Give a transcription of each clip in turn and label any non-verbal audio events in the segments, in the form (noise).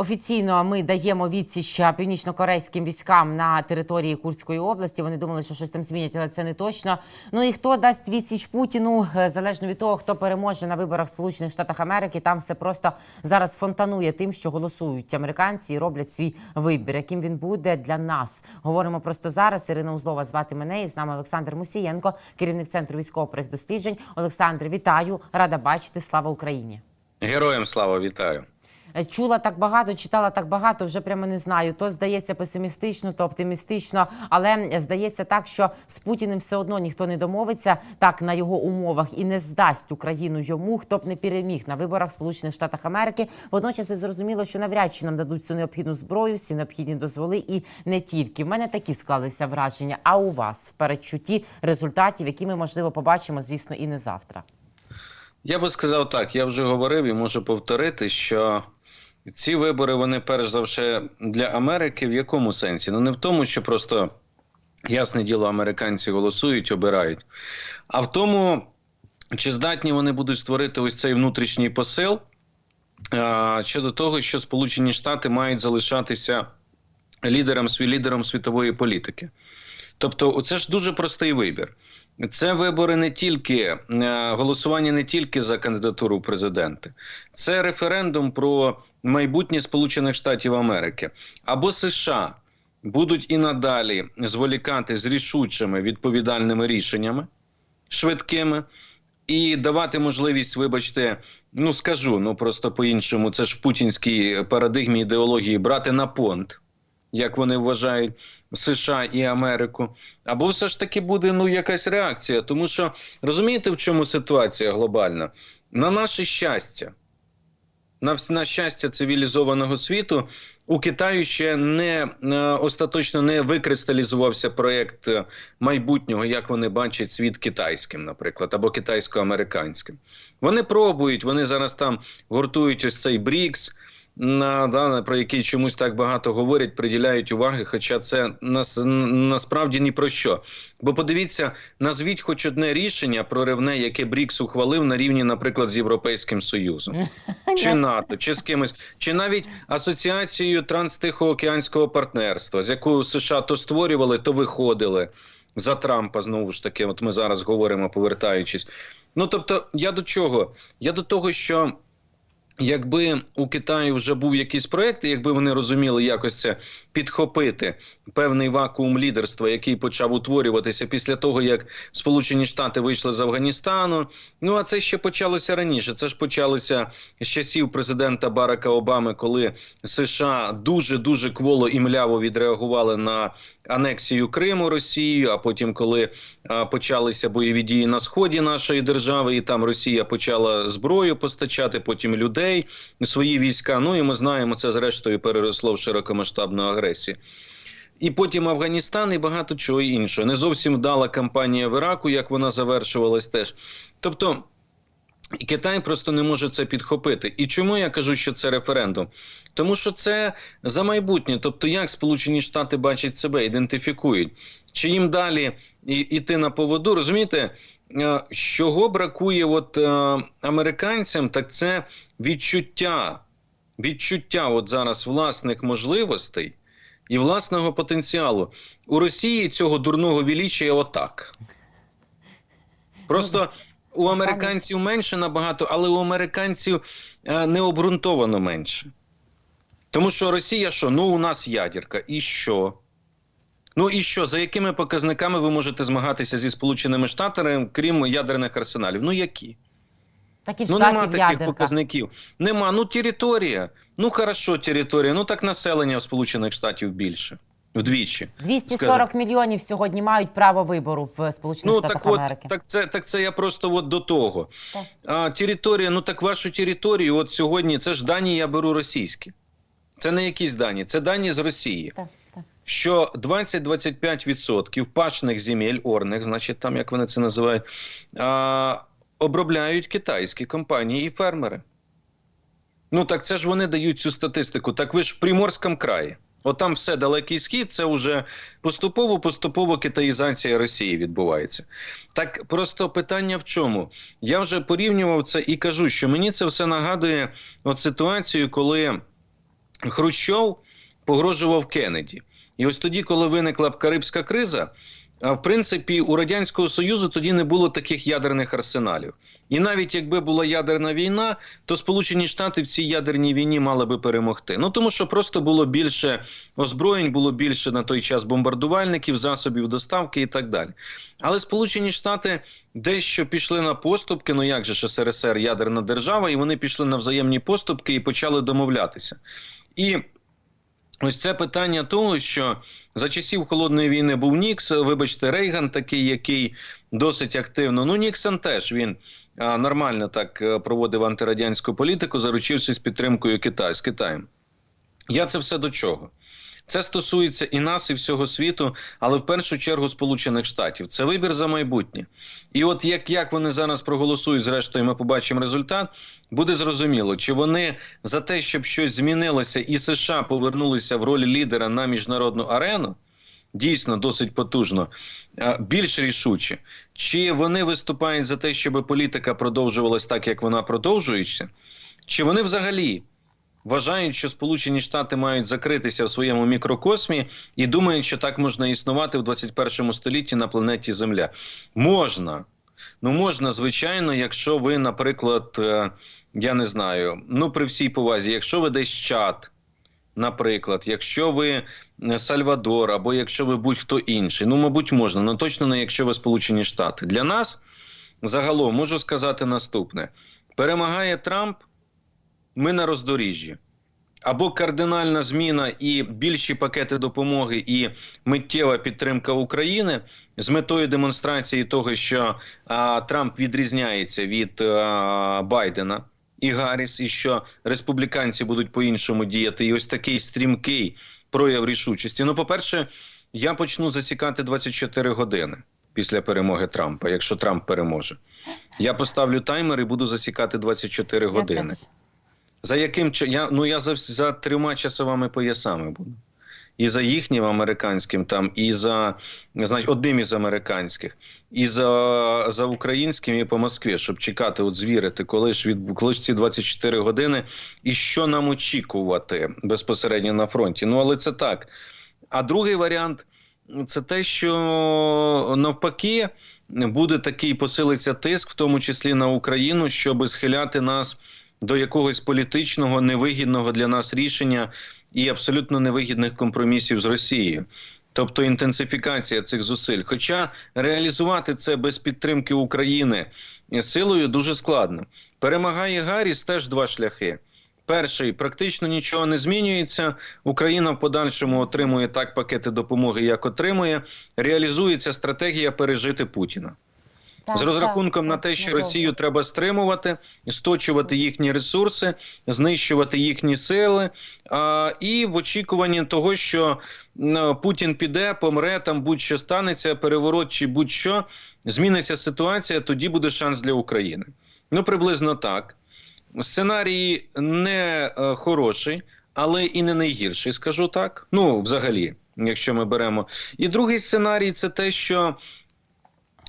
Офіційно ми даємо відсіч північно-корейським військам на території Курської області. Вони думали, що щось там змінять, але це не точно. Ну і хто дасть відсіч Путіну, е, залежно від того, хто переможе на виборах в Сполучених Штатах Америки. Там все просто зараз фонтанує тим, що голосують американці і роблять свій вибір. Яким він буде для нас? Говоримо просто зараз. Ірина Узлова звати мене і з нами Олександр Мусієнко, керівник центру військово-проєкт досліджень. Олександр, вітаю! Рада бачити. Слава Україні! Героям слава вітаю. Е, Чула так багато, читала так багато, вже прямо не знаю. То здається песимістично, то оптимістично. Але здається так, що з Путіним все одно ніхто не домовиться так на його умовах і не здасть Україну йому, хто б не переміг на виборах Сполучених Штатах Америки. Водночас і зрозуміло, що навряд чи нам дадуть цю необхідну зброю, всі необхідні дозволи, і не тільки. В мене такі склалися враження. А у вас в передчутті результатів, які ми можливо побачимо, звісно, і не завтра. Я би сказав так, я вже говорив і можу повторити, що ці вибори, вони перш за все для Америки в якому сенсі? Ну не в тому, що просто ясне діло, американці голосують, обирають, а в тому, чи здатні вони будуть створити ось цей внутрішній посил а, щодо того, що Сполучені Штати мають залишатися лідером лідером світової політики. Тобто, це ж дуже простий вибір. Це вибори не тільки е, голосування не тільки за кандидатуру в президенти, це референдум про майбутнє Сполучених Штатів Америки. Або США будуть і надалі зволікати з рішучими відповідальними рішеннями швидкими і давати можливість, вибачте, ну скажу, ну просто по-іншому, це ж в путінській парадигмі ідеології брати на понт, як вони вважають США і Америку, або все ж таки буде ну якась реакція. Тому що розумієте, в чому ситуація глобальна? На наше щастя, на, на щастя цивілізованого світу, у Китаю ще не е, остаточно не викристалізувався проєкт е, майбутнього, як вони бачать світ китайським, наприклад, або китайсько-американським. Вони пробують, вони зараз там гуртують ось цей БРІКС, на, да, про який чомусь так багато говорять, приділяють уваги, хоча це нас, насправді ні про що. Бо подивіться, назвіть хоч одне рішення проривне, яке БРІКС ухвалив на рівні, наприклад, з Європейським Союзом, (laughs) чи НАТО, чи з кимось, чи навіть асоціацією Транстихоокеанського партнерства, з якою США то створювали, то виходили за Трампа. Знову ж таки, от ми зараз говоримо, повертаючись. Ну тобто, я до чого? Я до того, що. Якби у Китаї вже був якийсь проект, якби вони розуміли якось це підхопити певний вакуум лідерства, який почав утворюватися після того, як Сполучені Штати вийшли з Афганістану. Ну а це ще почалося раніше. Це ж почалося з часів президента Барака Обами, коли США дуже дуже кволо і мляво відреагували на анексію Криму Росією. А потім, коли а, почалися бойові дії на сході нашої держави, і там Росія почала зброю постачати, потім людей, свої війська. Ну і ми знаємо, це зрештою переросло в широкомасштабну агресію. І потім Афганістан і багато чого іншого. Не зовсім вдала кампанія в Іраку, як вона завершувалась теж. Тобто. І Китай просто не може це підхопити. І чому я кажу, що це референдум? Тому що це за майбутнє. Тобто, як Сполучені Штати бачать себе, ідентифікують, чи їм далі іти на поводу, розумієте, е, чого бракує от е, американцям, так це відчуття, відчуття от зараз власних можливостей і власного потенціалу. У Росії цього дурного величия отак. Просто у американців менше набагато, але у американців е, необґрунтовано менше. Тому що Росія що? Ну, у нас ядерка. І що? Ну і що? За якими показниками ви можете змагатися зі Сполученими Штатами, крім ядерних арсеналів? Ну які? Так і в Ну нема таких ядерка. показників. Нема. Ну територія. Ну хорошо, територія. Ну так населення в Сполучених Штатів більше. Вдвічі. 240 мільйонів сьогодні мають право вибору в Сполучених Ну Штатах так от, Америки. так це так це я просто от до того. Так. А територія, ну так вашу територію, от сьогодні це ж дані я беру російські. Це не якісь дані, це дані з Росії. Так, так. Що 20-25% пашних земель, орних, значить, там як вони це називають, а, обробляють китайські компанії і фермери. Ну так це ж вони дають цю статистику. Так ви ж в Приморському краї. От там все далекий схід, це вже поступово-поступово китаїзація Росії відбувається. Так просто питання в чому? Я вже порівнював це і кажу, що мені це все нагадує от ситуацію, коли Хрущов погрожував Кеннеді. І ось тоді, коли виникла Карибська криза, в принципі, у Радянського Союзу тоді не було таких ядерних арсеналів. І навіть якби була ядерна війна, то Сполучені Штати в цій ядерній війні мали би перемогти. Ну тому що просто було більше озброєнь, було більше на той час бомбардувальників, засобів доставки і так далі. Але Сполучені Штати дещо пішли на поступки. Ну як же ж СРСР ядерна держава, і вони пішли на взаємні поступки і почали домовлятися. І Ось це питання того, що за часів холодної війни був Нікс, вибачте, Рейган, такий, який досить активно. Ну, Ніксон теж він нормально так е, проводив антирадянську політику, заручившись підтримкою Китаю з Китаєм. Я це все до чого? Це стосується і нас, і всього світу, але в першу чергу Сполучених Штатів. Це вибір за майбутнє. І от як, як вони зараз проголосують, зрештою, ми побачимо результат. Буде зрозуміло, чи вони за те, щоб щось змінилося, і США повернулися в роль лідера на міжнародну арену, дійсно досить потужно, більш рішуче, чи вони виступають за те, щоб політика продовжувалась так, як вона продовжується, чи вони взагалі вважають, що Сполучені Штати мають закритися в своєму мікрокосмі і думають, що так можна існувати в 21 столітті на планеті Земля. Можна. Ну, можна, звичайно, якщо ви, наприклад, е, я не знаю, ну при всій повазі, якщо ви десь чат, наприклад, якщо ви е, Сальвадор, або якщо ви будь-хто інший, ну, мабуть, можна, але точно не якщо ви Сполучені Штати. Для нас загалом можу сказати наступне: перемагає Трамп, ми на роздоріжжі. Або кардинальна зміна і більші пакети допомоги, і миттєва підтримка України з метою демонстрації того, що а, Трамп відрізняється від а, Байдена і Гарріс, і що республіканці будуть по-іншому діяти. І ось такий стрімкий прояв рішучості. Ну, по-перше, я почну засікати 24 години після перемоги Трампа, якщо Трамп переможе. Я поставлю таймер і буду засікати 24 Я години. За яким я ну я за, за трьома часовими поясами буду. І за їхнім американським там, і за значить, одним із американських, і за, за українським, і по Москві, щоб чекати, от звірити, коли ж від коли ж ці 24 години, і що нам очікувати безпосередньо на фронті. Ну але це так. А другий варіант це те, що навпаки буде такий посилиться тиск, в тому числі на Україну, щоб схиляти нас до якогось політичного невигідного для нас рішення і абсолютно невигідних компромісів з Росією. Тобто інтенсифікація цих зусиль. Хоча реалізувати це без підтримки України силою дуже складно. Перемагає Гарріс теж два шляхи. Перший практично нічого не змінюється. Україна в подальшому отримує так пакети допомоги, як отримує. Реалізується стратегія пережити Путіна Так, з розрахунком так, на те, що. Росію треба стримувати, сточувати їхні ресурси, знищувати їхні сили, а, і в очікуванні того, що Путін піде, помре, там будь-що станеться, переворот чи будь-що, зміниться ситуація, тоді буде шанс для України. Ну, приблизно так. Сценарій не е, хороший, але і не найгірший, скажу так. Ну, взагалі, якщо ми беремо. І другий сценарій це те, що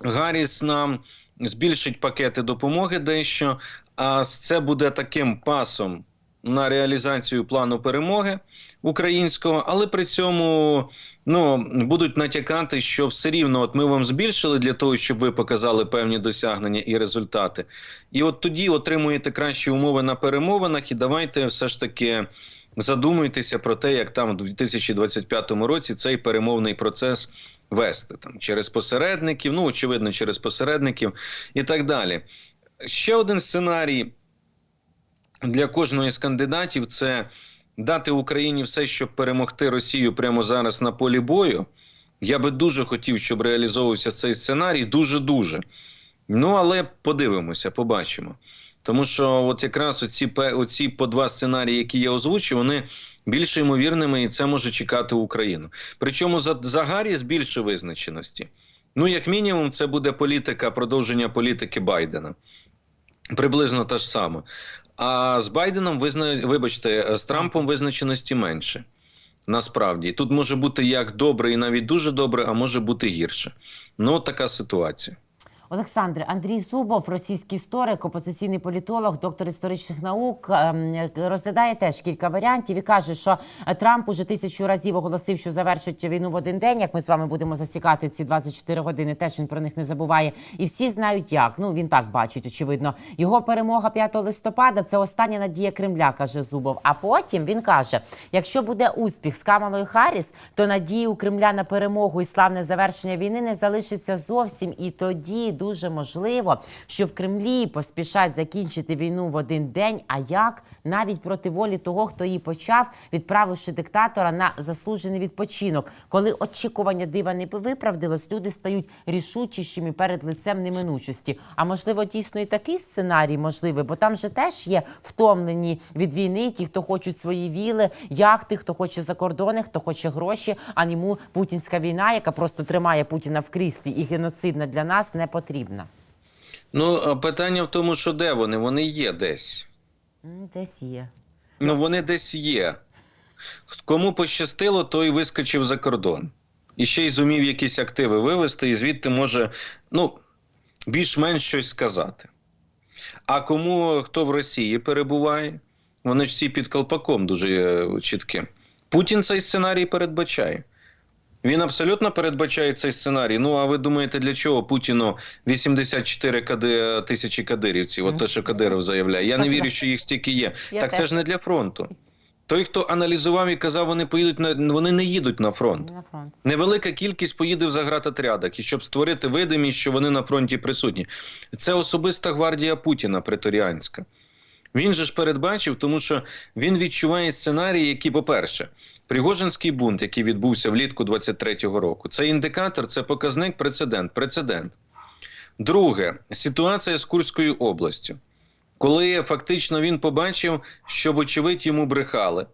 Гарріс нам збільшить пакети допомоги дещо, а це буде таким пасом на реалізацію плану перемоги українського, але при цьому ну, будуть натякати, що все рівно от ми вам збільшили для того, щоб ви показали певні досягнення і результати. І от тоді отримуєте кращі умови на перемовинах, і давайте все ж таки. Задумуйтеся про те, як там у 2025 році цей перемовний процес вести там через посередників, ну очевидно, через посередників і так далі. Ще один сценарій для кожного з кандидатів це дати Україні все, щоб перемогти Росію прямо зараз на полі бою. Я би дуже хотів, щоб реалізовувався цей сценарій. Дуже дуже. Ну але подивимося, побачимо. Тому що, от якраз оці, оці по два сценарії, які я озвучив, вони більш ймовірними, і це може чекати Україну. Причому за, за Гарріс більше визначеності. Ну, як мінімум, це буде політика, продовження політики Байдена. Приблизно те ж саме. А з Байденом визна... вибачте, з Трампом визначеності менше. Насправді, тут може бути як добре і навіть дуже добре, а може бути гірше. Ну, така ситуація. Олександр Андрій Зубов, російський історик, опозиційний політолог, доктор історичних наук, ем, розглядає теж кілька варіантів і каже, що Трамп уже тисячу разів оголосив, що завершить війну в один день. Як ми з вами будемо засікати ці 24 години, теж він про них не забуває. І всі знають, як ну він так бачить. Очевидно, його перемога 5 листопада це остання надія Кремля, каже Зубов. А потім він каже: якщо буде успіх з Камалою Харріс, то надії у Кремля на перемогу і славне завершення війни не залишиться зовсім. І тоді дуже можливо, що в Кремлі поспішать закінчити війну в один день. А як навіть проти волі того, хто її почав, відправивши диктатора на заслужений відпочинок, коли очікування дива не виправдилось, люди стають рішучішими перед лицем неминучості. А можливо, дійсно і такий сценарій можливий, бо там же теж є втомлені від війни, ті, хто хочуть свої віли, яхти, хто хоче за кордони, хто хоче гроші. А йому путінська війна, яка просто тримає Путіна в кріслі і геноцидна для нас, не потрібна. Ну, питання в тому, що де вони? Вони є десь. Десь є. Ну, вони десь є. Кому пощастило, той вискочив за кордон. І ще й зумів якісь активи вивести, і звідти може ну, більш-менш щось сказати. А кому хто в Росії перебуває, вони ж всі під колпаком дуже е, чіткі. Путін цей сценарій передбачає. Він абсолютно передбачає цей сценарій. Ну, а ви думаєте, для чого Путіну 84 кади... тисячі кадирівців? От те, що Кадиров заявляє. Я не вірю, що їх стільки є. Я так це ж не для фронту. Той, хто аналізував і казав, вони поїдуть на вони не їдуть на фронт. На фронт. Невелика кількість поїде в загратотрядах, і щоб створити видимість, що вони на фронті присутні. Це особиста гвардія Путіна преторіанська. Він же ж передбачив, тому що він відчуває сценарії, які, по-перше, Пригожинський бунт, який відбувся влітку 23-го року, це індикатор, це показник, прецедент. Прецедент. Друге, ситуація з Курською областю, коли фактично він побачив, що, вочевидь, йому брехали,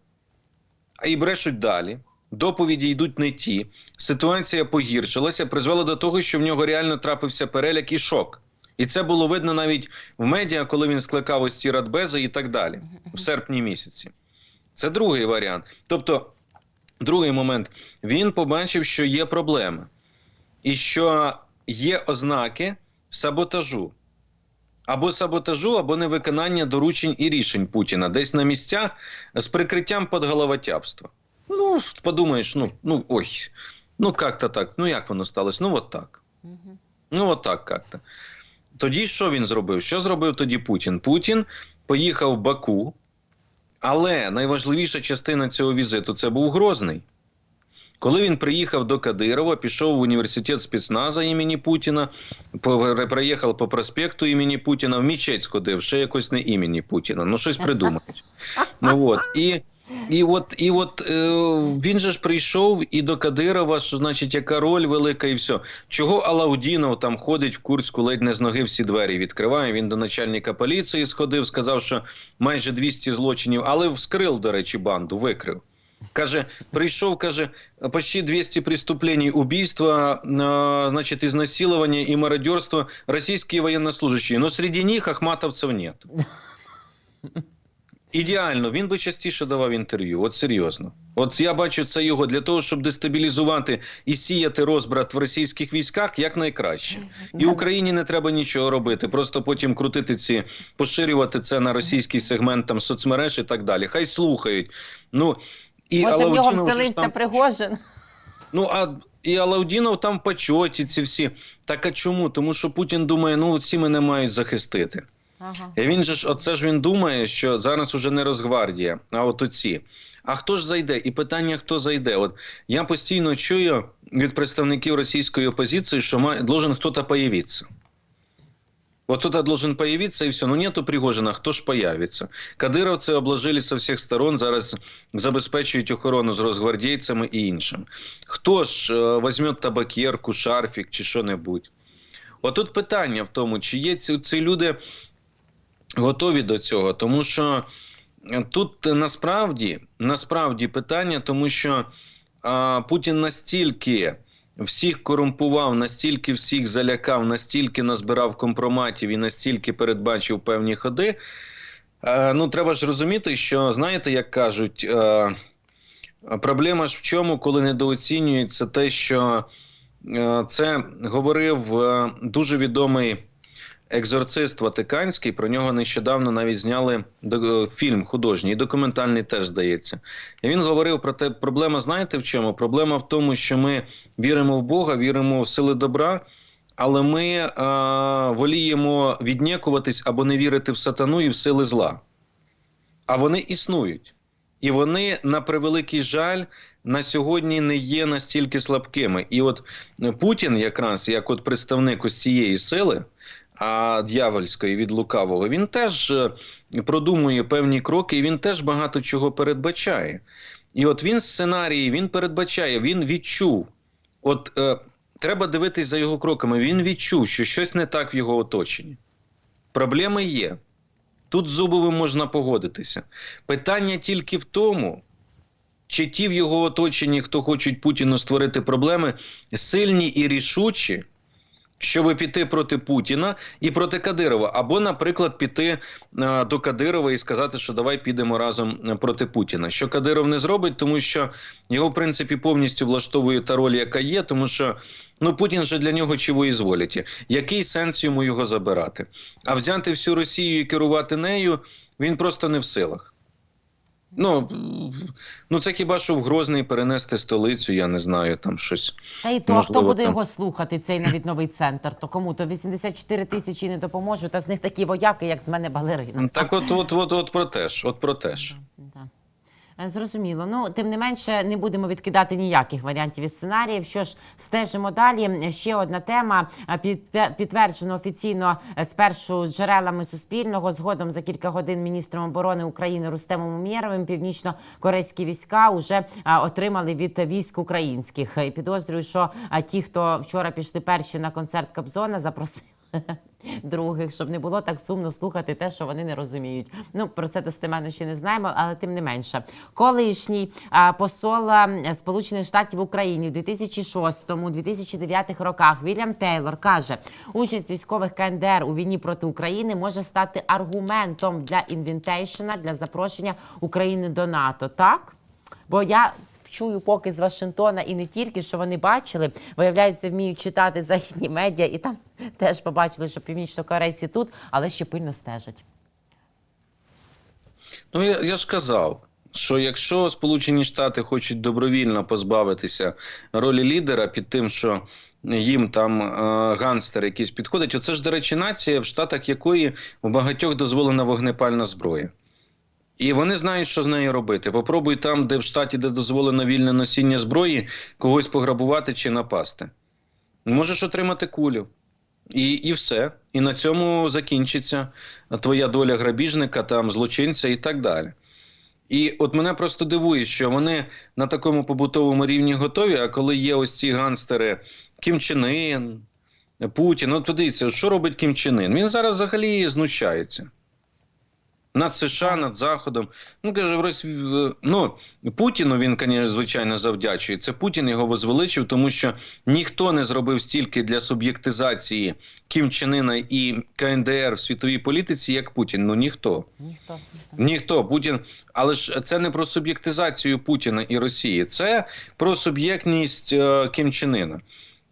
а і брешуть далі. Доповіді йдуть не ті. Ситуація погіршилася, призвела до того, що в нього реально трапився переляк і шок. І це було видно навіть в медіа, коли він скликав ось ці радбези і так далі, в серпні місяці. Це другий варіант. Тобто, другий момент, він побачив, що є проблеми, і що є ознаки саботажу. Або саботажу, або невиконання доручень і рішень Путіна десь на місцях з прикриттям подголовотяпства. Ну, подумаєш, ну, ну ой, ну як-то так, ну як воно сталося? Ну, от так. Ну, от так як-то. Тоді що він зробив? Що зробив тоді Путін? Путін поїхав в Баку, але найважливіша частина цього візиту це був Грозний. Коли він приїхав до Кадирова, пішов в університет спецназа імені Путіна, проїхав по проспекту імені Путіна, в Мічецьку, де ще якось не імені Путіна. Ну, щось придумають. Ну от. І, і от, і от е, він же ж прийшов і до Кадирова, що значить, яка роль велика, і все. Чого Алаудінов там ходить в Курську, ледь не з ноги всі двері відкриває. Він до начальника поліції сходив, сказав, що майже 200 злочинів, але вскрив, до речі, банду, викрив. Каже, прийшов, каже, почти 200 преступлений, убийства, э, значит, изнасилования и мародерства российские военнослужащие. Но среди них ахматовцев нет. (laughs) Ідеально, він би частіше давав інтерв'ю. От серйозно. От я бачу це його для того, щоб дестабілізувати і сіяти розбрат в російських військах як І Україні не треба нічого робити. Просто потім крутити ці, поширювати це на російський сегмент там соцмереж і так далі. Хай слухають. Ну і Може, в нього вселився там- Пригожин? Ну а і Алаудінов там в почоті ці всі. Так а чому? Тому що Путін думає, ну ці мене мають захистити. Ага. І він же ж, оце ж він думає, що зараз уже не Росгвардія, а от оці. А хто ж зайде? І питання, хто зайде? От я постійно чую від представників російської опозиції, що має, должен хтось появитися. Вот кто-то должен появиться, и все. Ну нету Пригожина, хто ж появиться? Кадировці обложили со всіх сторон, зараз забезпечують охорону з розгвардійцями і іншим. Хто ж візьме табакерку, шарфік чи що-небудь? Отут питання в тому, чи є ці люди готові до цього, тому що е, тут насправді, насправді питання, тому що а, Путін настільки всіх корумпував, настільки всіх залякав, настільки назбирав компроматів і настільки передбачив певні ходи. Е, ну, треба ж розуміти, що знаєте, як кажуть, е, проблема ж в чому, коли недооцінюється те, що Це говорив дуже відомий екзорцист Ватиканський. Про нього нещодавно навіть зняли фільм художній, документальний теж здається. І він говорив про те, проблема знаєте в чому? Проблема в тому, що ми віримо в Бога, віримо в сили добра. Але ми е, воліємо віднікуватись або не вірити в сатану і в сили зла. А вони існують. І вони, на превеликий жаль, на сьогодні не є настільки слабкими. І от Путін, якраз як от представник ось цієї сили, а дьявольської від лукавого, він теж е, продумує певні кроки, і він теж багато чого передбачає. І от він сценарії, він передбачає, він відчув. От е, треба дивитись за його кроками. Він відчув, що щось не так в його оточенні. Проблеми є. Тут Зубовим можна погодитися. Питання тільки в тому, чи ті в його оточенні, хто хочуть Путіну створити проблеми, сильні і рішучі, щоб піти проти Путіна і проти Кадирова, або, наприклад, піти е, до Кадирова і сказати, що давай підемо разом е, проти Путіна. Що Кадиров не зробить, тому що його, в принципі, повністю влаштовує та роль, яка є, тому що ну Путін же для нього чого і зволіті. Який сенс йому його забирати? А взяти всю Росію і керувати нею він просто не в силах. Ну, ну це хіба що в Грозний перенести столицю, я не знаю, там щось. Та й то, Можливо, хто буде там. його слухати, цей навіть новий центр, то кому? То 84 тисячі не допоможуть, та з них такі вояки, як з мене балерина. Так, от, от, от, от про те ж, от про те ж. Е, Зрозуміло. Ну, тим не менше, не будемо відкидати ніяких варіантів і сценаріїв. Що ж, стежимо далі. Ще одна тема е, підтверджено офіційно е, спершу джерелами Суспільного. Згодом за кілька годин міністром оборони України Рустемом Умєровим північно-корейські війська вже отримали від військ українських. І підозрюю, що ті, хто вчора пішли перші на концерт Кобзона, запросили. (laughs) Других, щоб не було так сумно слухати те, що вони не розуміють. Ну про це достеменно ще не знаємо, але тим не менше, колишній посол Сполучених Штатів в Україні в 2006-2009 роках Вільям Тейлор каже, участь військових КНДР у війні проти України може стати аргументом для інвітейшена для запрошення України до НАТО. Так, бо я чую поки з Вашингтона і не тільки, що вони бачили, виявляється, вміють читати західні медіа, і там теж побачили, що північнокорейці тут, але ще пильно стежать. Ну, я, я ж казав, що якщо Сполучені Штати хочуть добровільно позбавитися ролі лідера під тим, що їм там е, ганстер якийсь підходить, оце ж, до речі, нація, в Штатах якої у багатьох дозволена вогнепальна зброя. І вони знають, що з нею робити. Попробуй там, де в штаті, де дозволено вільне носіння зброї, когось пограбувати чи напасти. Можеш отримати кулю. І, і все. І на цьому закінчиться твоя доля грабіжника, там, злочинця і так далі. І от мене просто дивує, що вони на такому побутовому рівні готові, а коли є ось ці ганстери Кім Чен Ін, Путін, от подивіться, що робить Кім Чен Ін? Він зараз взагалі знущається. Над США, над Заходом. Ну, каже, в Росі... ну, Путіну він, звісно, звичайно, завдячує. Це Путін його возвеличив, тому що ніхто не зробив стільки для суб'єктизації Кім Чен Іна і КНДР в світовій політиці, як Путін. Ну ніхто. Ніхто, ніхто. Ніхто Путін, але ж це не про суб'єктизацію Путіна і Росії, це про суб'єктність е, Кім Чен Іна.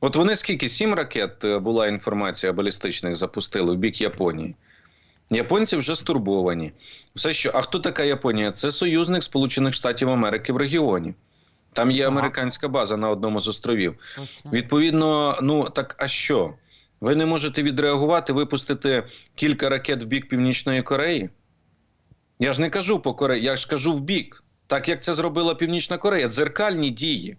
От вони скільки сім ракет е, була інформація балістичних запустили в бік Японії. Японці вже стурбовані. Все що, а хто така Японія? Це союзник Сполучених Штатів Америки в регіоні. Там є американська база на одному з островів. Відповідно, ну так а що? Ви не можете відреагувати, випустити кілька ракет в бік Північної Кореї? Я ж не кажу по Кореї, я ж кажу в бік. Так як це зробила Північна Корея, дзеркальні дії.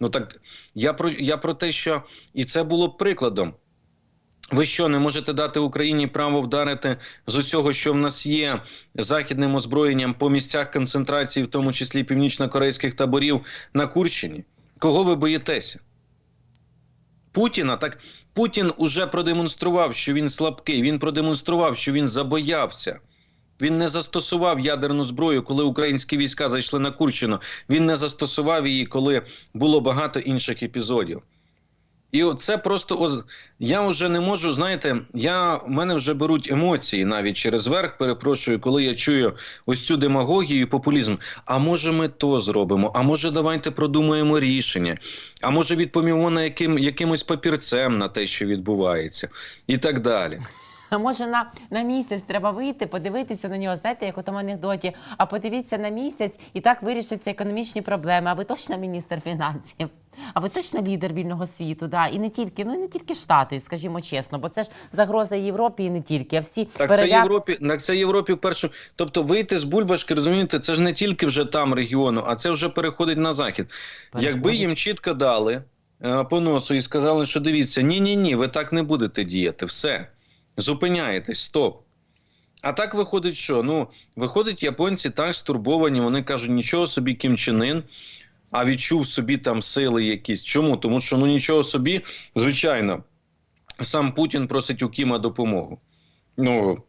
Ну так я про, я про те, що і це було б прикладом. Ви що, не можете дати Україні право вдарити з усього, що в нас є західним озброєнням по місцях концентрації, в тому числі північно-корейських таборів на Курщині? Кого ви боїтеся? Путіна так Путін уже продемонстрував, що він слабкий. Він продемонстрував, що він забоявся. Він не застосував ядерну зброю, коли українські війська зайшли на Курщину. Він не застосував її, коли було багато інших епізодів. І це просто оз- я вже не можу, знаєте, я в мене вже беруть емоції навіть через верх, перепрошую, коли я чую ось цю демагогію популізм. А може ми то зробимо? А може давайте продумаємо рішення? А може відповімо на яким якимось папірцем на те, що відбувається, і так далі. А може на, на місяць треба вийти, подивитися на нього, знаєте, як у тому анекдоті. А подивіться на місяць, і так вирішаться економічні проблеми. А ви точно міністр фінансів? А ви точно лідер вільного світу? Да? І не тільки, ну і не тільки Штати, скажімо чесно, бо це ж загроза Європі і не тільки, а всі Так, це Європі, так це Європі в першу. Тобто вийти з бульбашки, розумієте, це ж не тільки вже там регіону, а це вже переходить на захід. Якби їм чітко дали е, по носу і сказали, що дивіться, ні, ні, ні, ви так не будете діяти, все. Зупиняєтесь, стоп. А так виходить, що? Ну, виходить, японці так стурбовані, вони кажуть, нічого собі Кім Чен Ін, а відчув собі там сили якісь. Чому? Тому що ну нічого собі, звичайно, сам Путін просить у Кіма допомогу. Ну,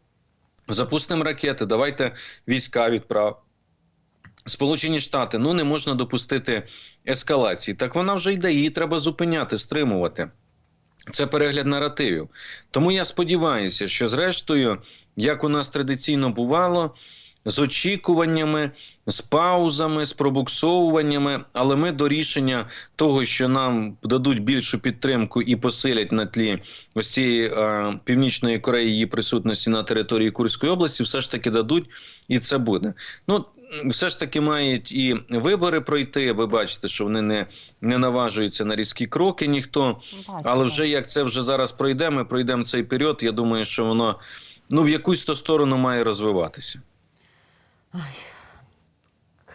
запустимо ракети, давайте війська відправ. Сполучені Штати, ну не можна допустити ескалації. Так вона вже йде, її треба зупиняти, стримувати. Це перегляд наративів. Тому я сподіваюся, що зрештою, як у нас традиційно бувало, з очікуваннями, з паузами, з пробуксовуваннями, але ми до рішення того, що нам дадуть більшу підтримку і посилять на тлі ось цієї е, північної Кореї її присутності на території Курської області, все ж таки дадуть, і це буде. Ну все ж таки мають і вибори пройти. Ви бачите, що вони не, не наважуються на різкі кроки ніхто. Але вже як це вже зараз пройде, ми пройдемо цей період. Я думаю, що воно ну в якусь то сторону має розвиватися. 哎呀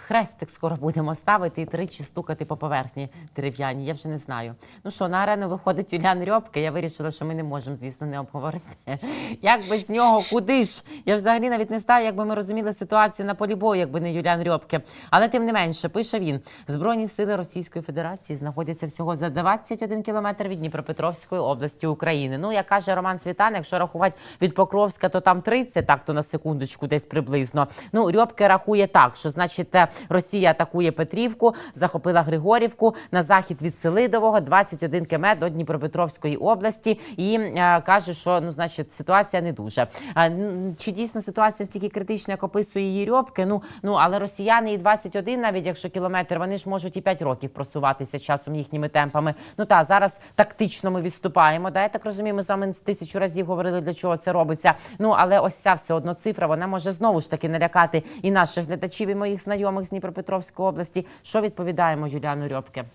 Хрестик скоро будемо ставити і тричі стукати по поверхні дерев'яні. Я вже не знаю. Ну що, на арену виходить Юліан Рьопке. Я вирішила, що ми не можемо, звісно, не обговорити. (laughs) Як без нього, куди ж? Я взагалі навіть не знаю, якби ми розуміли ситуацію на полі бою, якби не Юліан Рьопке. Але тим не менше, пише він: Збройні сили Російської Федерації знаходяться всього за 21 кілометр від Дніпропетровської області України. Ну, як каже Роман Світан, якщо рахувати від Покровська, то там 30, так то на секундочку, десь приблизно. Ну, Рьопке рахує так, що значить Росія атакує Петрівку, захопила Григорівку на захід від Селидового, 21 км до Дніпропетровської області, і е, каже, що ну, значить, ситуація не дуже. Н- чи дійсно ситуація стільки критична, як описує її Рьопке? Ну, ну але росіяни і 21, навіть якщо кілометр, вони ж можуть і 5 років просуватися часом їхніми темпами. Ну та зараз тактично ми відступаємо. Да, я так розумію, ми з вами тисячу разів говорили, для чого це робиться. Ну але ось ця все одно цифра, вона може знову ж таки налякати і наших глядачів, і моїх знайомих з Дніпропетровської області. Що відповідаємо Юліану Рьопке?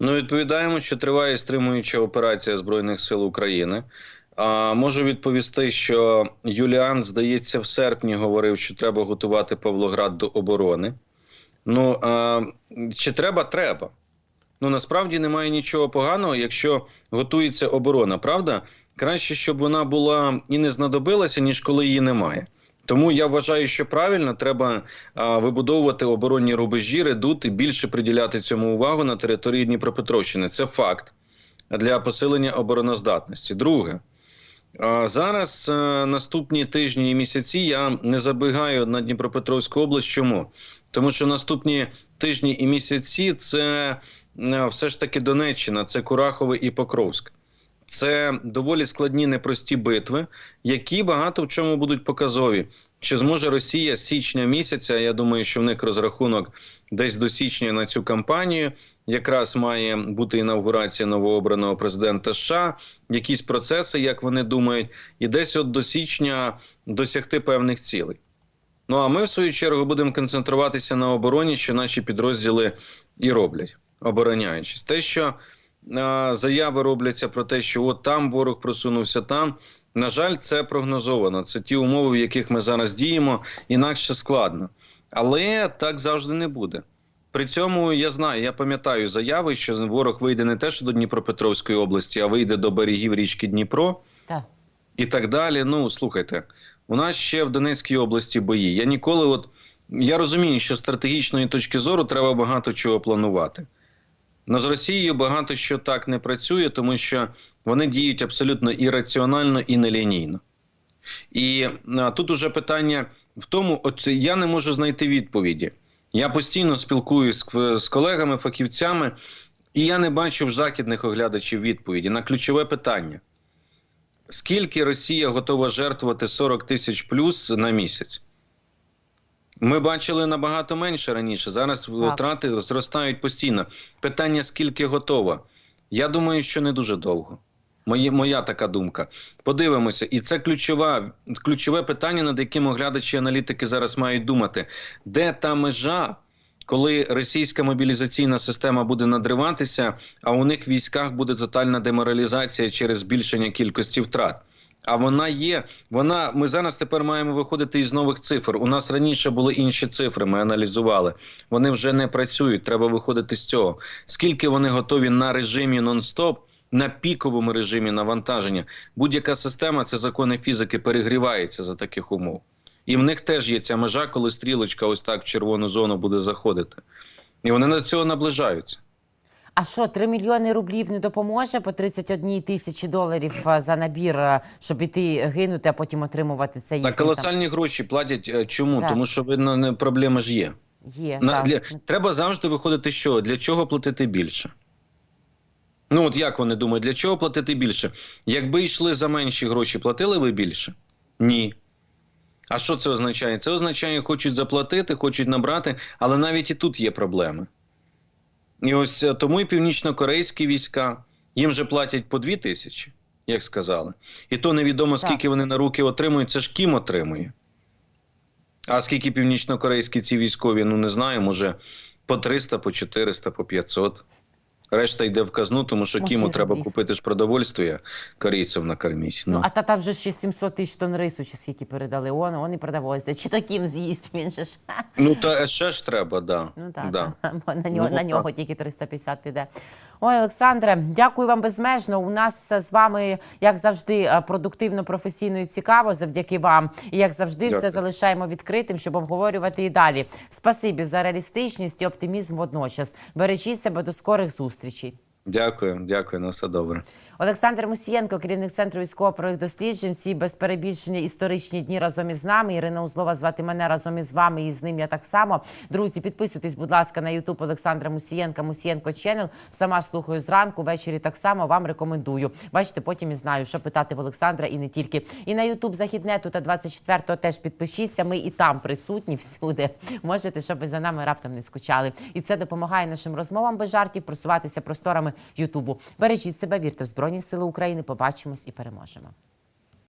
Ну, відповідаємо, що триває стримуюча операція Збройних сил України. А можу відповісти, що Юліан, здається, в серпні говорив, що треба готувати Павлоград до оборони. Ну а, чи треба? Треба. Ну насправді немає нічого поганого, якщо готується оборона, правда? Краще, щоб вона була і не знадобилася, ніж коли її немає. Тому я вважаю, що правильно треба а, вибудовувати оборонні рубежі, редути, більше приділяти цьому увагу на території Дніпропетровщини. Це факт для посилення обороноздатності. Друге, зараз е, наступні тижні і місяці я не забігаю на Дніпропетровську область. Чому? Тому що наступні тижні і місяці це е, все ж таки Донеччина, це Курахове і Покровськ. Це доволі складні непрості битви, які багато в чому будуть показові. Чи зможе Росія з січня місяця? Я думаю, що в них розрахунок десь до січня на цю кампанію. Якраз має бути інавгурація новообраного президента США, якісь процеси, як вони думають, і десь от до січня досягти певних цілей. Ну а ми, в свою чергу, будемо концентруватися на обороні, що наші підрозділи і роблять, обороняючись. Те, що заяви робляться про те, що от там ворог просунувся там. На жаль, це прогнозовано. Це ті умови, в яких ми зараз діємо, інакше складно. Але так завжди не буде. При цьому я знаю, я пам'ятаю заяви, що ворог вийде не те, що до Дніпропетровської області, а вийде до берегів річки Дніпро Так. і так далі. Ну, слухайте, у нас ще в Донецькій області бої. Я ніколи, от я розумію, що з стратегічної точки зору треба багато чого планувати. Но з Росією багато що так не працює, тому що вони діють абсолютно ірраціонально і нелінійно. І а, тут уже питання в тому, от я не можу знайти відповіді. Я постійно спілкуюсь з, з колегами, фахівцями, І я не бачу в західних оглядачів відповіді на ключове питання: скільки Росія готова жертвувати 40 тисяч плюс на місяць? Ми бачили набагато менше раніше. Зараз втрати зростають постійно. Питання: скільки готова? Я думаю, що не дуже довго. Моє, моя така думка. Подивимося, і це ключова, ключове питання, над яким оглядачі аналітики зараз мають думати, де та межа, коли російська мобілізаційна система буде надриватися, а у них в військах буде тотальна деморалізація через збільшення кількості втрат. А вона є. Вона ми зараз тепер маємо виходити із нових цифр. У нас раніше були інші цифри. Ми аналізували. Вони вже не працюють. Треба виходити з цього. Скільки вони готові на режимі нон-стоп, на піковому режимі навантаження? Будь-яка система, це закони фізики, перегрівається за таких умов. І в них теж є ця межа, коли стрілочка ось так в червону зону буде заходити. І вони до цього наближаються. А що, 3 мільйони рублів не допоможе по 31 тисячі доларів за набір, щоб іти гинути, а потім отримувати це їхнє Так колосальні гроші платять е, чому? Так. Тому що видно, не проблема ж є. є. На, так. для, треба завжди виходити, що для чого платити більше. Ну, от як вони думають, для чого платити більше? Якби йшли за менші гроші, платили би більше? Ні. А що це означає? Це означає, хочуть заплатити, хочуть набрати, але навіть і тут є проблеми. І ось е, тому і північно-корейські війська їм же платять по дві тисячі, як сказали. І то невідомо, Так. скільки вони на руки отримують, це ж Кім отримує. А скільки північно-корейські ці військові, ну не знаю, може по 300, по 400, по 500. Решта йде в казну, тому що Може, Кіму треба купити ж продовольствия корейців накорміть. Ну, Ну, а та там вже ще 700 тисяч тонн рису, чи скільки передали. Он, он і продовольство. Чи таким з'їсть (laughs) він же ж. ну та ще ж треба, да. Ну так, да. бо на нього, Ну, на так. тільки 350 піде. Ой, Олександре, дякую вам безмежно. У нас з вами, як завжди, е, продуктивно, професійно і цікаво завдяки вам. І як завжди, все залишаємо відкритим, щоб обговорювати і далі. Спасибі за реалістичність і оптимізм водночас. Бережіть себе до скорих зустрічей. Дякую, дякую, на все добре. Олександр Мусієнко, керівник центру військово-правих досліджень. Ці без перебільшення історичні дні разом із нами. Ірина Узлова звати мене разом із вами і з ним я так само. Друзі, підписуйтесь, будь ласка, на Ютуб Олександра Мусієнка, Мусієнко Ченел. Сама слухаю зранку, ввечері так само вам рекомендую. Бачите, потім і знаю, що питати в Олександра і не тільки. І на Ютуб Західнету та 24-го теж підпишіться. Ми і там присутні всюди. Можете, щоб ви за нами раптом не скучали. І це допомагає нашим розмовам без жартів просуватися просторами Ютубу. Бережіть себе, вірте в Збройні Сили України. Побачимось і переможемо.